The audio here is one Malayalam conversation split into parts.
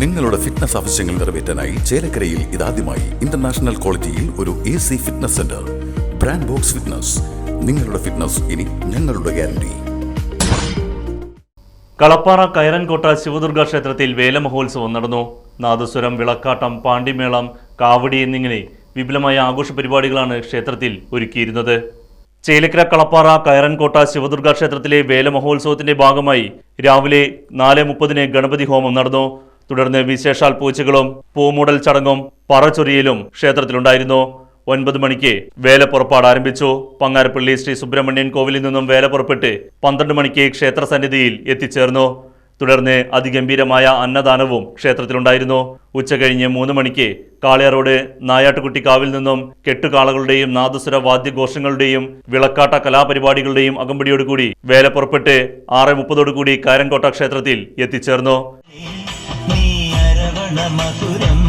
നിങ്ങളുടെ ഫിറ്റ്നസ് ആവശ്യങ്ങൾ നിറവേറ്റാനായി ചേലക്കരയിൽ ഇതാദ്യമായി ഇന്റർനാഷണൽ ക്വാളിറ്റിയിൽ ഒരു A C fitness centre brand box fitness നിങ്ങളുടെ ഫിറ്റ്നസ് ഇനി ഞങ്ങളുടെ ഗ്യാരണ്ടി കളപ്പാറ കയറൻകോട്ട ശിവദുർഗ ക്ഷേത്രത്തിൽ വേലമഹോത്സവം നടന്നു. നാദസ്വരം വിളക്കാട്ടം പാണ്ടിമേളം കാവടി എന്നിങ്ങനെ വിപുലമായ ആഘോഷ പരിപാടികളാണ് ക്ഷേത്രത്തിൽ ഒരുക്കിയിരുന്നത്. ചേലക്കര കളപ്പാറ കയറൻകോട്ട ശിവദുർഗ ക്ഷേത്രത്തിലെ വേലമഹോത്സവത്തിന്റെ ഭാഗമായി രാവിലെ നാല് മുപ്പതിന് ഗണപതി ഹോമം നടന്നു. തുടർന്ന് വിശേഷാൽ പൂച്ചകളും പൂമൂടൽ ചടങ്ങും പറച്ചൊരിയിലും ക്ഷേത്രത്തിലുണ്ടായിരുന്നു. ഒൻപത് മണിക്ക് വേലപ്പുറപ്പാട് ആരംഭിച്ചു. പങ്ങാരപ്പള്ളി ശ്രീ സുബ്രഹ്മണ്യൻ കോവിലിൽ നിന്നും വേല പുറപ്പെട്ട് പന്ത്രണ്ട് മണിക്ക് ക്ഷേത്ര സന്നിധിയിൽ എത്തിച്ചേർന്നു. തുടർന്ന് അതിഗംഭീരമായ അന്നദാനവും ക്ഷേത്രത്തിലുണ്ടായിരുന്നു. ഉച്ചകഴിഞ്ഞ് മൂന്ന് മണിക്ക് കാളിയാറോഡ് നായാട്ടുകുട്ടിക്കാവിൽ നിന്നും കെട്ടുകാളകളുടെയും നാദസ്വര വാദ്യഘോഷങ്ങളുടെയും വിളക്കാട്ട കലാപരിപാടികളുടെയും അകമ്പടിയോടുകൂടി വേല പുറപ്പെട്ട് ആറ് മുപ്പതോടുകൂടി കാരൻകോട്ട ക്ഷേത്രത്തിൽ എത്തിച്ചേർന്നു. മധുരം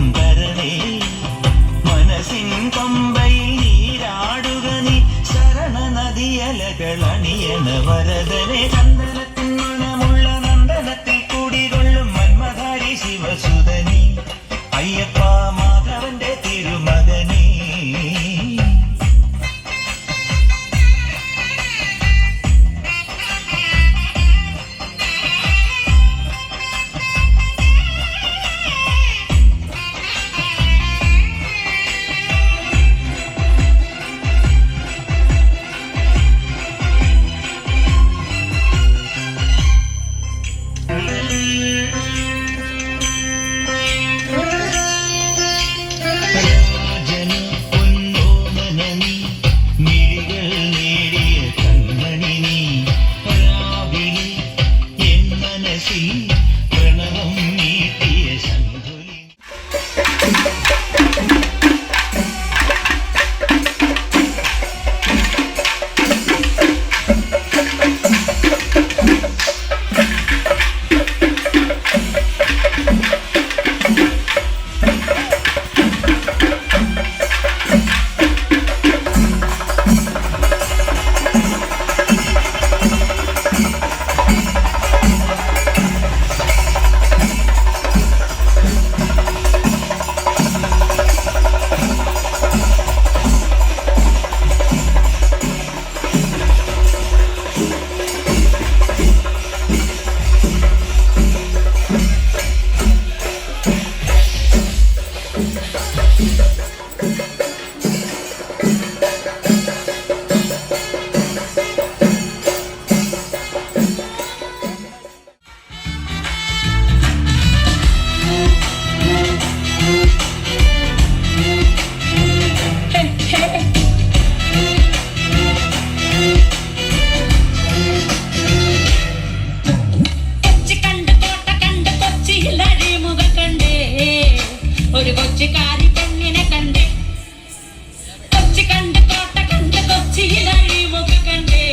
ഒരു കൊച്ചിക്കാരി പെണ്ണിനെ കണ്ടേ. കൊച്ചു കണ്ട് കോട്ട കണ്ട് കൊച്ചിയിൽ അഴിമുഖ കണ്ടേ.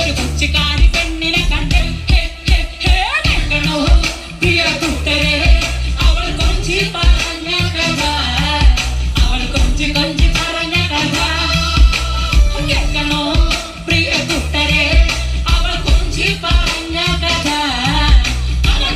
ഒരു കൊച്ചിക്കാരി പെണ്ണിനെ കണ്ടേ. കേൾക്കണോ പ്രിയ കൂട്ടരെ അവൾ കൊഞ്ചി പറഞ്ഞ കഥ. അവൾ കൊഞ്ചി പറഞ്ഞ കഥ. കേൾക്കണോ? പ്രിയ കൂട്ടരെ അവൾ കൊഞ്ചി പറഞ്ഞ കഥ. അവൾ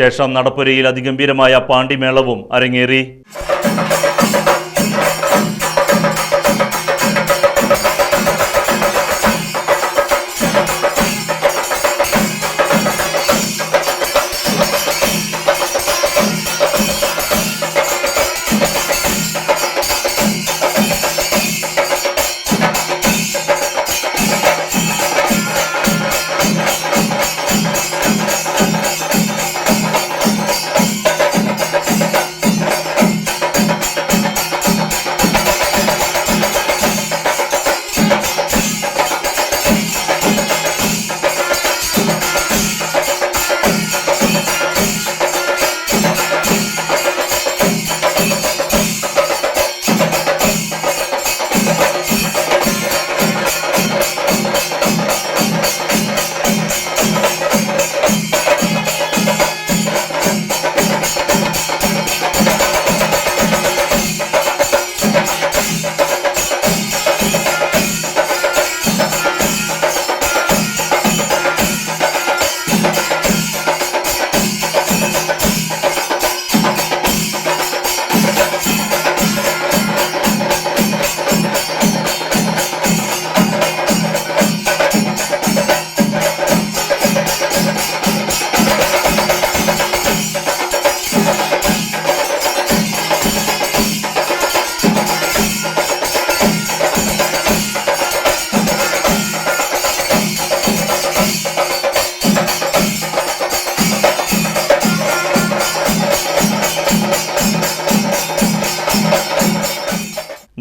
ശേഷം നടപ്പുരയിൽ അതിഗംഭീരമായ പാണ്ടിമേളവും അരങ്ങേറി.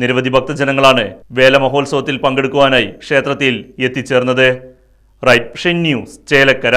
നിരവധി ഭക്തജനങ്ങളാണ് വേല മഹോത്സവത്തിൽ പങ്കെടുക്കുവാനായി ക്ഷേത്രത്തിൽ എത്തിച്ചേർന്നത്. Right news Chelakkara.